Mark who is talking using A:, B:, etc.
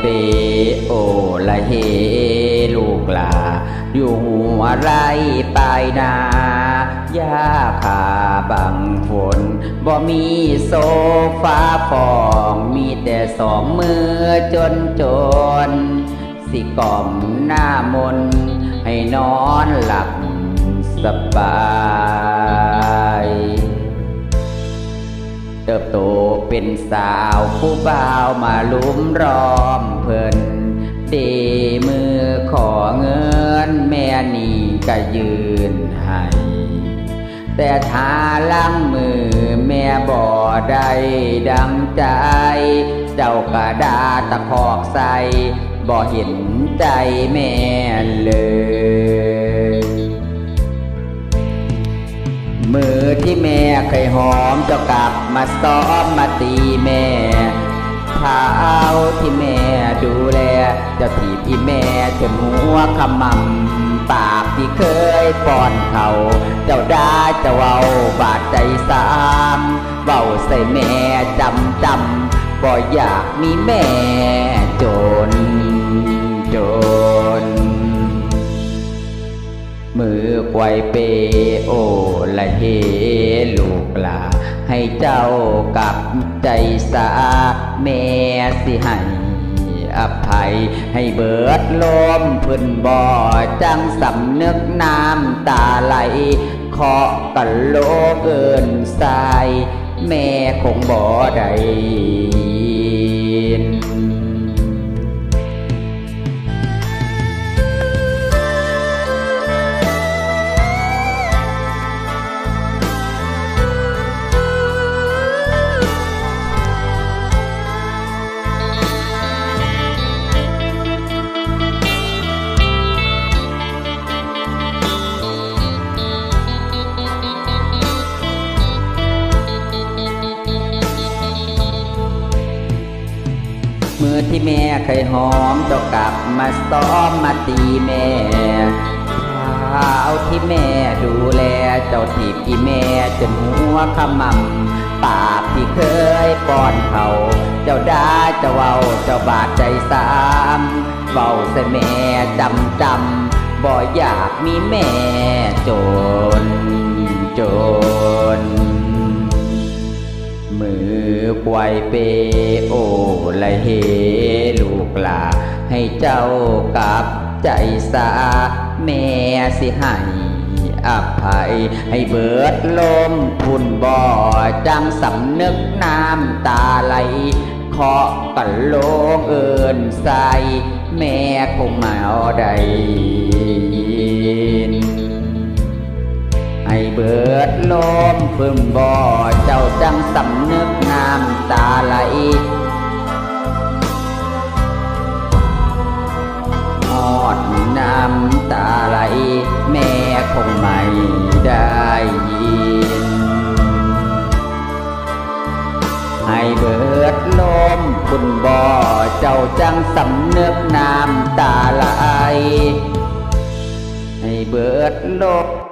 A: เปโอละเฮลูกหลา อยู่หัวไรปลายนาหญ้าขาบังฝนบ่มีโซฟาฟองมีแต่สองมือจนจน สิกล่อมหน้ามน ให้นอนหลับสบาย เติบโต เป็นสาวผู้บ่าวมาลุมรอมเพิ่นเดมือขอเงินแม่นี่ก็ยืนให้แต่ถ้าลังมือแม่บ่ได้ดังใจ เจ้ากระดาตะคอกใส่บ่เห็นใจแม่เลย มือที่แม่เคยหอมเจ้ากลับมาซ้อมมาตีแม่เท้าที่แม่ดูแลเจ้าถีบอีแม่จนหัวขมำปากที่เคยป้อนเขาเจ้าได่าเจ้าเอาบาดใจสามเบาใส่แม่จำจำบ่อยากมีแม่จน ไกวเปโอละเฮลูกลา ให้เจ้ากับใจสาแม่สิให้อภัยให้เบิดลมพื้นบ่อจังสำนึกน้ำตาไหลเคาะกันโลเอินสาย แม่คงบ่ได้ ที่แม่เคยหอมเจ้ากลับมาซ้อมมาตีแม่เท้าที่แม่ดูแลเจ้าถีบอีแม่จนหัวขมำปากที่เคยป้อนเขาเจ้าด่าเจ้าเว้าเจ้าบาดใจสามเฝ้าใส่แม่จำจำบ่อยากมีแม่จนจน อไวเปโอละเฮลูกหลา ให้เจ้ากับใจสาแม่สิให้อภัย ให้เบิดลมพุ่นบ่อจังสำนึกน้ำตาไหลเคาะกันโลงเอินใสแม่คงมาเอาได้ให้เบิดลมพึ่งบ่อเจ้า สำนึกน้ำตาไหลอดน้ำตาไหล แม่คงไม่ได้ยิน ให้เบิดลมคุณบ่อเจ้าจังสำนึกน้ำตาไหล ให้เบิดลม